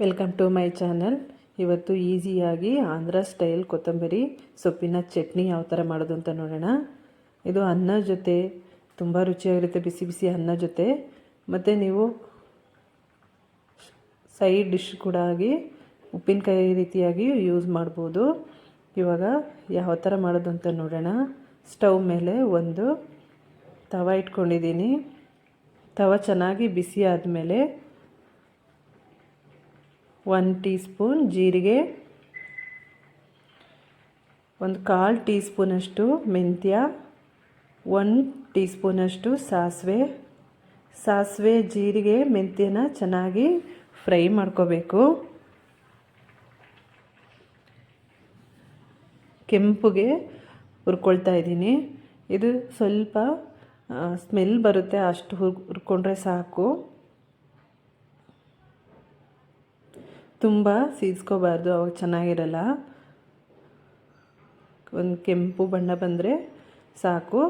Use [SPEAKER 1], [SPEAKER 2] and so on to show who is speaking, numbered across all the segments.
[SPEAKER 1] Welcome to my channel ಇವತ್ತು ಈಸಿಯಾಗಿ Andhra style ಕೊತ್ತಂಬರಿ ಸೊಪ್ಪಿನ ಚಟ್ನಿ ಯಾವ ಥರ ಮಾಡೋದು ಅಂತ ನೋಡೋಣ. ಇದು ಅನ್ನ ಜೊತೆ, ತುಂಬ ರುಚಿಯಾಗಿರುತ್ತೆ, ಬಿಸಿ ಬಿಸಿ ಅನ್ನ ಜೊತೆ. ಮತ್ತು ನೀವು ಸೈಡ್ ಡಿಶ್ ಕೂಡ ಆಗಿ ಉಪ್ಪಿನಕಾಯಿ ರೀತಿಯಾಗಿ ಯೂಸ್ ಮಾಡ್ಬೋದು. ಇವಾಗ ಯಾವ ಥರ ಮಾಡೋದು ಅಂತ ನೋಡೋಣ. ಸ್ಟವ್ ಮೇಲೆ ಒಂದು ತವ ಇಟ್ಕೊಂಡಿದ್ದೀನಿ. ತವ ಚೆನ್ನಾಗಿ ಬಿಸಿ ಆದಮೇಲೆ ಒನ್ ಟೀ ಸ್ಪೂನ್ ಜೀರಿಗೆ, ಒಂದು ಕಾಲು ಟೀ ಸ್ಪೂನಷ್ಟು ಮೆಂತ್ಯ, ಒಂದು ಟೀ ಸ್ಪೂನಷ್ಟು ಸಾಸಿವೆ. ಸಾಸಿವೆ, ಜೀರಿಗೆ, ಮೆಂತ್ಯನ ಚೆನ್ನಾಗಿ ಫ್ರೈ ಮಾಡ್ಕೋಬೇಕು. ಕೆಂಪುಗೆ ಹುರ್ಕೊಳ್ತಾ ಇದ್ದೀನಿ. ಇದು ಸ್ವಲ್ಪ ಸ್ಮೆಲ್ ಬರುತ್ತೆ ಅಷ್ಟು ಹುರ್ ಹುರ್ಕೊಂಡ್ರೆ ಸಾಕು. ತುಂಬ ಸೀಸ್ಕೋಬಾರ್ದು, ಅವಾಗ ಚೆನ್ನಾಗಿರಲ್ಲ. ಒಂದು ಕೆಂಪು ಬಣ್ಣ ಬಂದರೆ ಸಾಕು.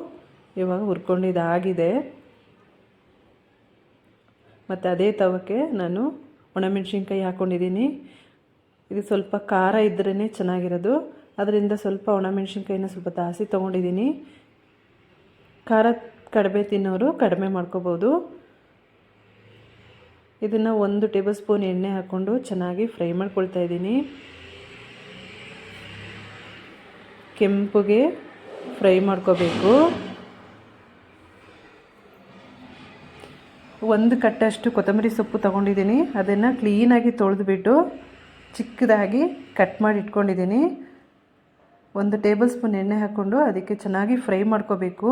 [SPEAKER 1] ಇವಾಗ ಹುರ್ಕೊಂಡಿದ್ದಾಗಿದೆ ಮತ್ತು ಅದೇ ತವಕ್ಕೆ ನಾನು ಒಣಮೆಣ್ಸಿನ್ಕಾಯಿ ಹಾಕ್ಕೊಂಡಿದ್ದೀನಿ ಇದು ಸ್ವಲ್ಪ ಖಾರ ಇದ್ರೇ ಚೆನ್ನಾಗಿರೋದು. ಅದರಿಂದ ಸ್ವಲ್ಪ ಒಣಮೆಣ್ಸಿನ್ಕಾಯಿನ ಸ್ವಲ್ಪ ಜಾಸ್ತಿ ತೊಗೊಂಡಿದ್ದೀನಿ. ಖಾರ ಕಡಿಮೆ ತಿನ್ನೋರು ಕಡಿಮೆ ಮಾಡ್ಕೋಬೋದು. ಇದನ್ನು ಒಂದು ಟೇಬಲ್ ಸ್ಪೂನ್ ಎಣ್ಣೆ ಹಾಕ್ಕೊಂಡು ಚೆನ್ನಾಗಿ ಫ್ರೈ ಮಾಡ್ಕೊಳ್ತಾ ಇದ್ದೀನಿ. ಕೆಂಪುಗೆ ಫ್ರೈ ಮಾಡ್ಕೋಬೇಕು. ಒಂದು ಕಟ್ಟಷ್ಟು ಕೊತ್ತಂಬರಿ ಸೊಪ್ಪು ತೊಗೊಂಡಿದ್ದೀನಿ. ಅದನ್ನು ಕ್ಲೀನಾಗಿ ತೊಳೆದುಬಿಟ್ಟು ಚಿಕ್ಕದಾಗಿ ಕಟ್ ಮಾಡಿ ಇಟ್ಕೊಂಡಿದ್ದೀನಿ. ಒಂದು ಟೇಬಲ್ ಸ್ಪೂನ್ ಎಣ್ಣೆ ಹಾಕ್ಕೊಂಡು ಅದಕ್ಕೆ ಚೆನ್ನಾಗಿ ಫ್ರೈ ಮಾಡ್ಕೋಬೇಕು.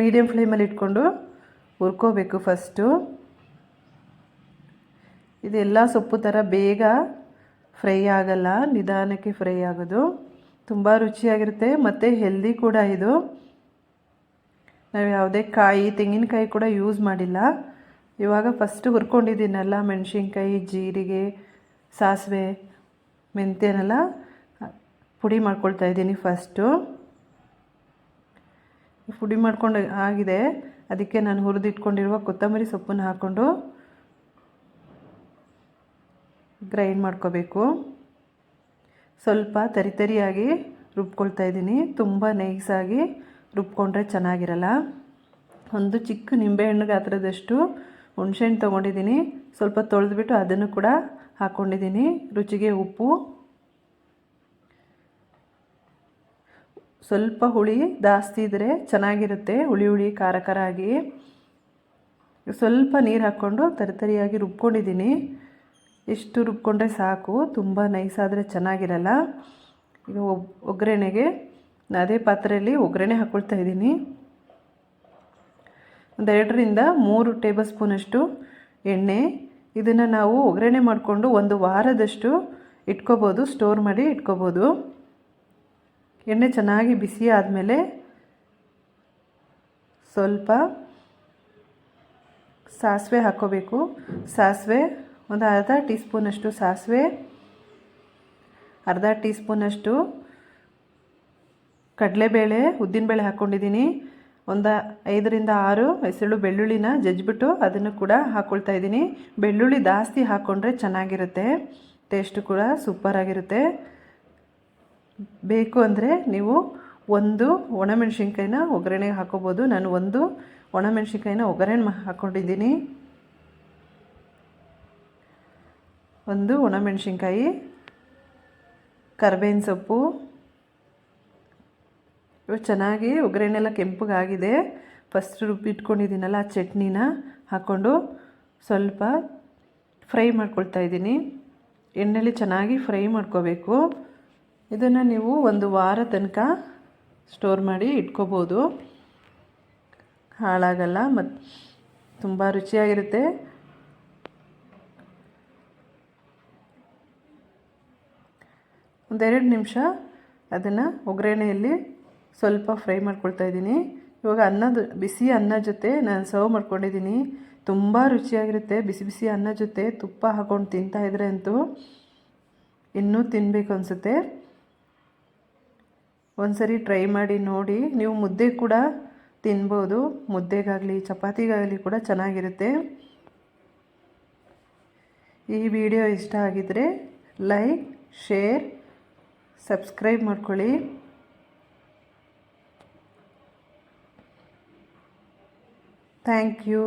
[SPEAKER 1] ಮೀಡಿಯಮ್ ಫ್ಲೇಮಲ್ಲಿ ಇಟ್ಕೊಂಡು ಹುರ್ಕೋಬೇಕು ಫಸ್ಟು. ಇದೆಲ್ಲ ಸೊಪ್ಪು ಥರ ಬೇಗ ಫ್ರೈ ಆಗಲ್ಲ, ನಿಧಾನಕ್ಕೆ ಫ್ರೈ ಆಗೋದು. ತುಂಬ ರುಚಿಯಾಗಿರುತ್ತೆ ಮತ್ತು ಹೆಲ್ದಿ ಕೂಡ ಇದು. ನಾವು ಯಾವುದೇ ಕಾಯಿ, ತೆಂಗಿನಕಾಯಿ ಕೂಡ ಯೂಸ್ ಮಾಡಿಲ್ಲ. ಇವಾಗ ಫಸ್ಟು ಹುರ್ಕೊಂಡಿದ್ದೀನಲ್ಲ ಮೆಣಸಿನ್ಕಾಯಿ, ಜೀರಿಗೆ, ಸಾಸಿವೆ, ಮೆಂತ್ಯನೆಲ್ಲ ಪುಡಿ ಮಾಡ್ಕೊಳ್ತಾ ಇದ್ದೀನಿ ಫಸ್ಟು. ಪುಡಿ ಮಾಡ್ಕೊಂಡು ಆಗಿದೆ. ಅದಕ್ಕೆ ನಾನು ಹುರಿದಿಟ್ಕೊಂಡಿರುವ ಕೊತ್ತಂಬರಿ ಸೊಪ್ಪನ್ನು ಹಾಕ್ಕೊಂಡು ಗ್ರೈಂಡ್ ಮಾಡ್ಕೋಬೇಕು. ಸ್ವಲ್ಪ ತರಿತರಿಯಾಗಿ ರುಬ್ಕೊಳ್ತಾ ಇದ್ದೀನಿ. ತುಂಬ ನೈಸಾಗಿ ರುಬ್ಕೊಂಡ್ರೆ ಚೆನ್ನಾಗಿರಲ್ಲ. ಒಂದು ಚಿಕ್ಕ ನಿಂಬೆಹಣ್ಣು ಗಾತ್ರದಷ್ಟು ಹುಣಸೆಹಣ್ಣು ತೊಗೊಂಡಿದ್ದೀನಿ. ಸ್ವಲ್ಪ ತೊಳೆದ್ಬಿಟ್ಟು ಅದನ್ನು ಕೂಡ ಹಾಕ್ಕೊಂಡಿದ್ದೀನಿ ರುಚಿಗೆ ಉಪ್ಪು ಸ್ವಲ್ಪ ಹುಳಿ ಜಾಸ್ತಿ ಇದ್ದರೆ ಚೆನ್ನಾಗಿರುತ್ತೆ. ಹುಳಿ ಹುಳಿ ಖಾರ ಖಾರ ಆಗಿ ಸ್ವಲ್ಪ ನೀರು ಹಾಕ್ಕೊಂಡು ತರಿತರಿಯಾಗಿ ರುಬ್ಕೊಂಡಿದ್ದೀನಿ. ಎಷ್ಟು ರುಬ್ಕೊಂಡ್ರೆ ಸಾಕು. ತುಂಬ ನೈಸಾದರೆ ಚೆನ್ನಾಗಿರಲ್ಲ. ಈಗ ಒಗ್ಗರಣೆಗೆ ಅದೇ ಪಾತ್ರೆಯಲ್ಲಿ ಒಗ್ಗರಣೆ ಹಾಕ್ಕೊಳ್ತಾ ಇದ್ದೀನಿ. ಒಂದೆರಡರಿಂದ ಮೂರು ಟೇಬಲ್ ಸ್ಪೂನಷ್ಟು ಎಣ್ಣೆ. ಇದನ್ನು ನಾವು ಒಗ್ಗರಣೆ ಮಾಡಿಕೊಂಡು ಒಂದು ವಾರದಷ್ಟು ಇಟ್ಕೋಬೋದು, ಸ್ಟೋರ್ ಮಾಡಿ ಇಟ್ಕೋಬೋದು. ಎಣ್ಣೆ ಚೆನ್ನಾಗಿ ಬಿಸಿ ಆದಮೇಲೆ ಸ್ವಲ್ಪ ಸಾಸಿವೆ ಹಾಕ್ಕೋಬೇಕು. ಸಾಸಿವೆ ಒಂದು ಅರ್ಧ ಟೀ ಸ್ಪೂನಷ್ಟು ಸಾಸಿವೆ, ಅರ್ಧ ಟೀ ಸ್ಪೂನಷ್ಟು ಕಡಲೆಬೇಳೆ, ಉದ್ದಿನಬೇಳೆ ಹಾಕ್ಕೊಂಡಿದ್ದೀನಿ. ಒಂದು ಐದರಿಂದ ಆರು ಹೆಸರು ಬೆಳ್ಳುಳ್ಳಿನ ಜಜ್ಜಿಬಿಟ್ಟು ಅದನ್ನು ಕೂಡ ಹಾಕ್ಕೊಳ್ತಾ ಇದ್ದೀನಿ. ಬೆಳ್ಳುಳ್ಳಿ ಜಾಸ್ತಿ ಹಾಕ್ಕೊಂಡ್ರೆ ಚೆನ್ನಾಗಿರುತ್ತೆ, ಟೇಸ್ಟು ಕೂಡ ಸೂಪರಾಗಿರುತ್ತೆ. ಬೇಕು ಅಂದರೆ ನೀವು ಒಂದು ಒಣಮೆಣ್ಸಿನ್ಕಾಯಿನ ಒಗ್ಗರಣೆಗೆ ಹಾಕೋಬೋದು. ನಾನು ಒಂದು ಒಣಮೆಣ್ಸಿನ್ಕಾಯಿನ ಒಗ್ಗರಣೆ ಹಾಕ್ಕೊಂಡಿದ್ದೀನಿ ಒಂದು ಒಣಮೆಣ್ಸಿನ್ಕಾಯಿ, ಕರ್ಬೇವಿನ ಸೊಪ್ಪು. ಇವು ಚೆನ್ನಾಗಿ ಒಗ್ಗರಣೆಲ್ಲ ಕೆಂಪಗಾಗಿದೆ. ಫಸ್ಟ್ ರುಬ್ಬಿಟ್ಕೊಂಡಿದ್ದೀನಲ್ಲ ಆ ಚಟ್ನಿನ ಹಾಕ್ಕೊಂಡು ಸ್ವಲ್ಪ ಫ್ರೈ ಮಾಡ್ಕೊಳ್ತಾ ಇದ್ದೀನಿ. ಎಣ್ಣೆಲಿ ಚೆನ್ನಾಗಿ ಫ್ರೈ ಮಾಡ್ಕೋಬೇಕು. ಇದನ್ನು ನೀವು ಒಂದು ವಾರ ತನಕ ಸ್ಟೋರ್ ಮಾಡಿ ಇಟ್ಕೋಬೋದು. ಹಾಳಾಗಲ್ಲ ಮತ್ತು ತುಂಬ ರುಚಿಯಾಗಿರುತ್ತೆ. ಒಂದೆರಡು ನಿಮಿಷ ಅದನ್ನು ಒಗ್ಗರಣೆಯಲ್ಲಿ ಸ್ವಲ್ಪ ಫ್ರೈ ಮಾಡ್ಕೊಳ್ತಾ ಇದ್ದೀನಿ. ಇವಾಗ ಅನ್ನದ, ಬಿಸಿ ಅನ್ನ ಜೊತೆ ನಾನು ಸರ್ವ್ ಮಾಡ್ಕೊಂಡಿದ್ದೀನಿ. ತುಂಬ ರುಚಿಯಾಗಿರುತ್ತೆ, ಬಿಸಿ ಬಿಸಿ ಅನ್ನ ಜೊತೆ ತುಪ್ಪ ಹಾಕ್ಕೊಂಡು ತಿಂತಾಯಿದ್ರೆ ಅಂತೂ ಇನ್ನೂ ತಿನ್ನಬೇಕು ಅನಿಸುತ್ತೆ. ಒಂದ್ಸರಿ ಟ್ರೈ ಮಾಡಿ ನೋಡಿ. ನೀವು ಮುದ್ದೆ ಕೂಡ ತಿನ್ಬೋದು. ಮುದ್ದೆಗಾಗಲಿ, ಚಪಾತಿಗಾಗಲಿ ಕೂಡ ಚೆನ್ನಾಗಿರುತ್ತೆ. ಈ ವಿಡಿಯೋ ಇಷ್ಟ ಆಗಿದರೆ ಲೈಕ್ ಶೇರ್ ಸಬ್ಸ್ಕ್ರೈಬ್ ಮಾಡ್ಕೊಳ್ಳಿ. Thank you